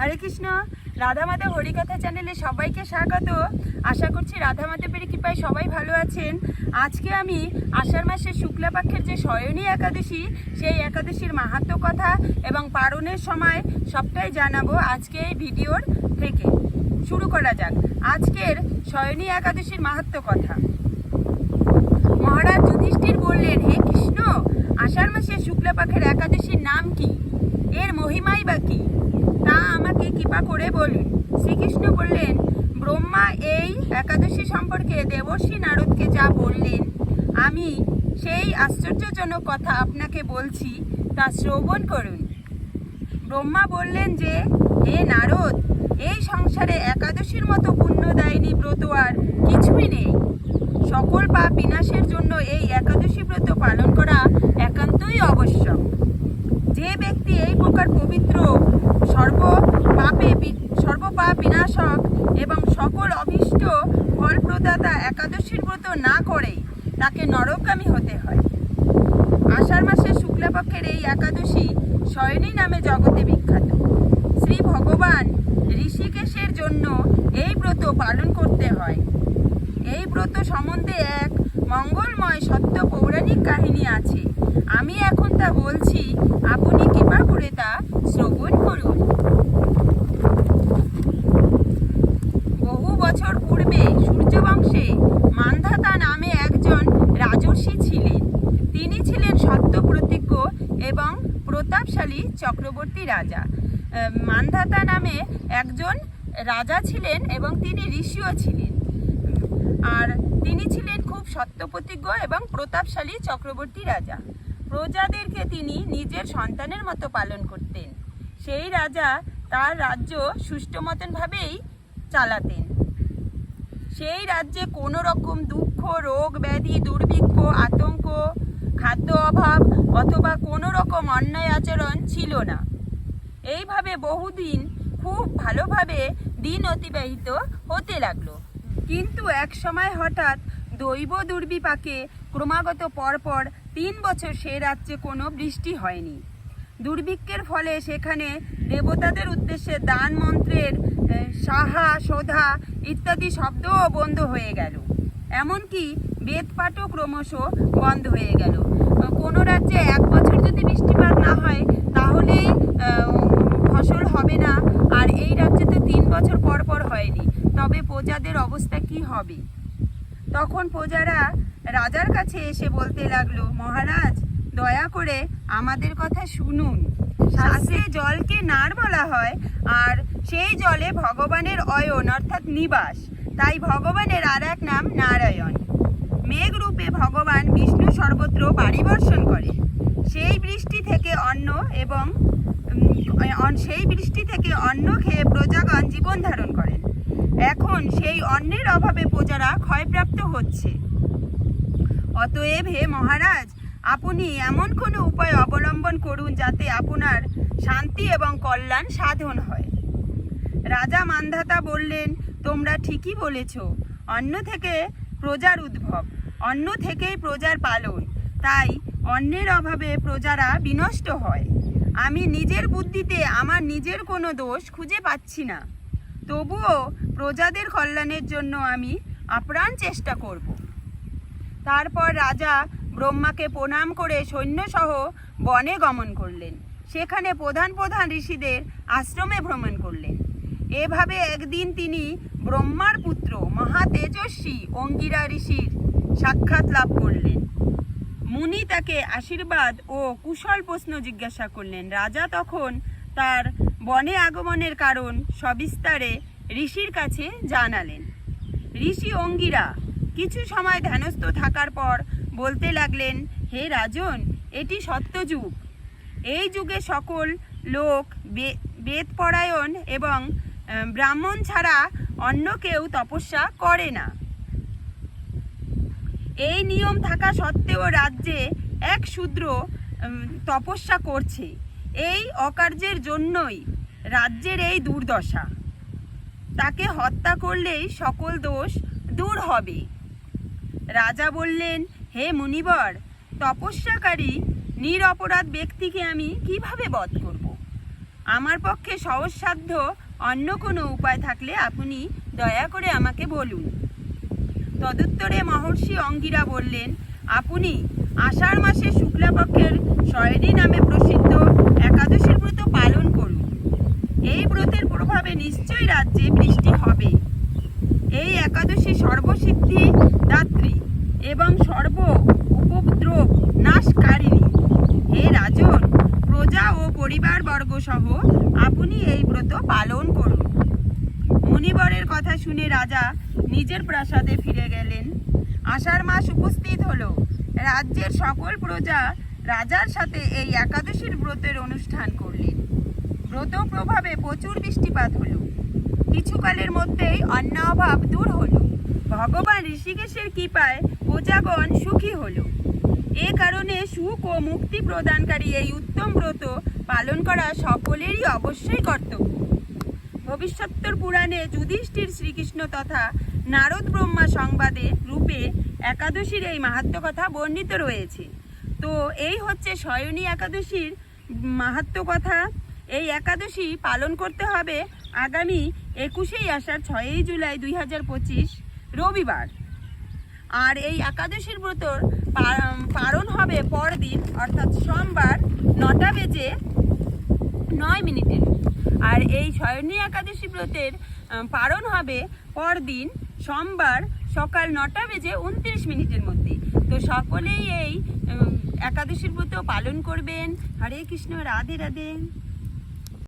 হরে কৃষ্ণ। রাধা মাধব হরিকথা চ্যানেলে সবাইকে স্বাগত। আশা করছি রাধা মাধবের কৃপায় সবাই ভালো আছেন। আজকে আমি আষাঢ় মাসের শুক্লাপক্ষের যে শয়নী একাদশী, সেই একাদশীর মাহাত্ম কথা এবং পারণের সময় সবটাই জানাব আজকে এই ভিডিওর থেকে। শুরু করা যাক। আজকের শয়নী একাদশীর মাহাত্ম কথা। মহারাজ যুধিষ্ঠির বললেন, হে কৃষ্ণ, আষাঢ় মাসের শুক্লাপক্ষের একাদশীর নাম কি? এর মহিমাই বা কি? আমাকে কৃপা করে বলুন শ্রীকৃষ্ণ বললেন, ব্রহ্মা এই একাদশী সম্পর্কে দেবর্ষী নারদকে যা বললেন, আমি সেই আশ্চর্যজনক কথা আপনাকে বলছি, তা শ্রবণ করুন। ব্রহ্মা বললেন যে, হে নারদ, এই সংসারে একাদশীর মতো পুণ্যদায়িনী ব্রত আর কিছুই নেই। সকল পাপ বিনাশের জন্য এই একাদশী ব্রত পালন করা একান্তই আবশ্যক। যে ব্যক্তি এই প্রকার পবিত্র সর্ব পাপে বি- সর্ব পাপ বিনাশক এবং সকল অভীষ্ট ফলপ্রদাতা একাদশীর ব্রত না করে তাকে নরকগামী হতে হয়। আষাঢ় মাসের শুক্লাপক্ষের এই একাদশী শয়নী নামে জগতে বিখ্যাত। শ্রী ভগবান ঋষিকেশের জন্য এই ব্রত পালন করতে হয়। এই ব্রত সম্বন্ধে এক মঙ্গলময় সত্য পৌরাণিক কাহিনী আছে। আমি এখন তা বলছি আপনি কৃপা করে তা শ্রবণ করুন বহু বছর পূর্বে সূর্যবংশে মান্ধাতা নামে একজন রাজর্ষি ছিলেন তিনি ছিলেন প্রতিজ্ঞ এবং প্রতাপশালী চক্রবর্তী রাজা। মান্ধাতা নামে একজন রাজা ছিলেন এবং তিনি ঋষিও ছিলেন। আর তিনি ছিলেন খুব সত্যপ্রতিজ্ঞ এবং প্রতাপশালী চক্রবর্তী রাজা। প্রজাদেরকে তিনি নিজের সন্তানের মতো পালন করতেন। সেই রাজা তার রাজ্য সুষ্ঠু মতনভাবেই চালাতেন। সেই রাজ্যে কোনো রকম দুঃখ, রোগ, ব্যাধি, দুর্ভিক্ষ, আতঙ্ক খাদ্য অভাব অথবা কোনো রকম অন্যায় আচরণ ছিল না। এইভাবে বহুদিন খুব ভালোভাবে দিন অতিবাহিত হতে লাগল। কিন্তু এক সময় হঠাৎ দৈব দুর্বিপাকে ক্রমাগত পরপর তিন বছর সে রাজ্যে কোনো বৃষ্টি হয়নি। দুর্ভিক্ষের ফলে সেখানে দেবতাদের উদ্দেশ্যে দান মন্ত্রের সাহা, সোধা ইত্যাদি শব্দও বন্ধ হয়ে গেল। এমনকি বেদপাঠও ক্রমশ বন্ধ হয়ে গেল। কোনো রাজ্যে এক বছর যদি বৃষ্টিপাত না হয় তাহলেই ফসল হবে না। আর এই রাজ্যে তো তিন বছর পর পর হয়নি। তবে প্রজাদের অবস্থা কি হবে? তখন প্রজারা রাজার কাছে এসে বলতে লাগল, মহারাজ, দয়া করে আমাদের কথা শুনুন। শাস্ত্রে জলকে নার বলা হয়, আর সেই জলে ভগবানের অয়ন, অর্থাৎ নিবাস। তাই ভগবানের আর এক নাম নারায়ণ। মেঘ রূপে ভগবান বিষ্ণু সর্বত্র বাড়ি বর্ষণ করে সেই বৃষ্টি থেকে অন্ন এবং সেই বৃষ্টি থেকে অন্ন খেয়ে প্রজাগণ জীবন ধারণ করেন। এখন সেই অন্নের অভাবে প্রজারা ক্ষয়প্রাপ্ত হচ্ছে। অতএব হে মহারাজ, আপনি এমন কোনো উপায় অবলম্বন করুন যাতে আপনার শান্তি এবং কল্যাণ সাধন হয়। রাজা মান্ধাতা বললেন, তোমরা ঠিকই বলেছ। অন্ন থেকে প্রজার উদ্ভব। অন্ন থেকেই প্রজার পালন। তাই অন্যের অভাবে প্রজারা বিনষ্ট হয়। আমি নিজের বুদ্ধিতে আমার নিজের কোনো দোষ খুঁজে পাচ্ছি না। তবুও প্রজাদের কল্যাণের জন্য আমি আপ্রাণ চেষ্টা করব। তারপর রাজা ব্রহ্মাকে প্রণাম করে সৈন্যসহ বনে গমন করলেন। সেখানে প্রধান প্রধান ঋষিদের আশ্রমে ভ্রমণ করলেন। এভাবে একদিন তিনি ব্রহ্মার পুত্র মহা তেজস্বী অঙ্গিরা ঋষির সাক্ষাৎ লাভ করলেন। মুনি তাকে আশীর্বাদ ও কুশল প্রশ্ন জিজ্ঞাসা করলেন। রাজা তখন তার বনে আগমনের কারণ সবিস্তারে ঋষির কাছে জানালেন। ঋষি অঙ্গিরা কিছু সময় ধ্যানস্থ থাকার পর বলতে লাগলেন, হে রাজন, এটি সত্যযুগ। এই যুগে সকল লোক বেদপরায়ণ এবং ব্রাহ্মণ ছাড়া অন্য কেউ তপস্যা করে না। এই নিয়ম থাকা সত্ত্বেও রাজ্যে এক শূদ্র তপস্যা করছে। এই অকার্যের জন্যই রাজ্যের এই দুর্দশা। তাকে হত্যা করলেই সকল দোষ দূর হবে। রাজা বললেন, হে মুনিবর, তপস্যাকারী, নিরপরাধ ব্যক্তিকে আমি কীভাবে বধ করব? আমার পক্ষে সহজসাধ্য অন্য কোনো উপায় থাকলে আপনি দয়া করে আমাকে বলুন। তদুত্তরে মহর্ষি অঙ্গিরা বললেন, আপনি আষাঢ় মাসে শুক্লাপক্ষের শয়রী নামে প্রসিদ্ধ একাদশীর ব্রত পালন করুন। এই ব্রতের প্রভাবে নিশ্চয়ই রাজ্যে বৃষ্টি হবে। এই একাদশী সর্বসিদ্ধি, দাত্রী এবং সর্ব উপদ্রব নাশকারিণী। হে রাজন প্রজা ও পরিবারবর্গ সহ আপনি এই ব্রত পালন করুন। মুনিবরের কথা শুনে রাজা নিজের প্রাসাদে ফিরে গেলেন। আষাঢ় মাস উপস্থিত হল। রাজ্যের সকল প্রজা রাজার সাথে এই একাদশীর ব্রতের অনুষ্ঠান করলেন। ব্রত প্রভাবে প্রচুর বৃষ্টিপাত হল। কিছুকালের মধ্যেই অন্ন অভাব দূর হলো। ভগবান ঋষিকেশের কৃপায় প্রজাগণ সুখী হলো। ও মুক্তি প্রদানকারী এই উত্তম ব্রত পালন করা সকলেরই অবশ্যই কর্তব্য। ভবিষ্যত্তর পুরাণে যুধিষ্ঠির শ্রীকৃষ্ণ তথা নারদ ব্রহ্মা সংবাদে রূপে একাদশীর এই মাহাত্ম কথা বর্ণিত রয়েছে। তো এই হচ্ছে শয়নী একাদশীর মাহাত্ম কথা। এই একাদশী পালন করতে হবে আগামী একুশেই আষাঢ়, ছয়ই জুলাই দুই হাজার পঁচিশ রবিবার। আর এই একাদশীর ব্রতর পা- পালন হবে পরদিন, অর্থাৎ সোমবার নটা বেজে নয় মিনিটের আর এই শয়নী একাদশী ব্রতের পালন হবে পরদিন, সোমবার সকাল নটা বেজে উনত্রিশ মিনিটের মধ্যে। তো সকলেই এই একাদশীর ব্রত পালন করবেন। হরে কৃষ্ণ, রাধে রাধে।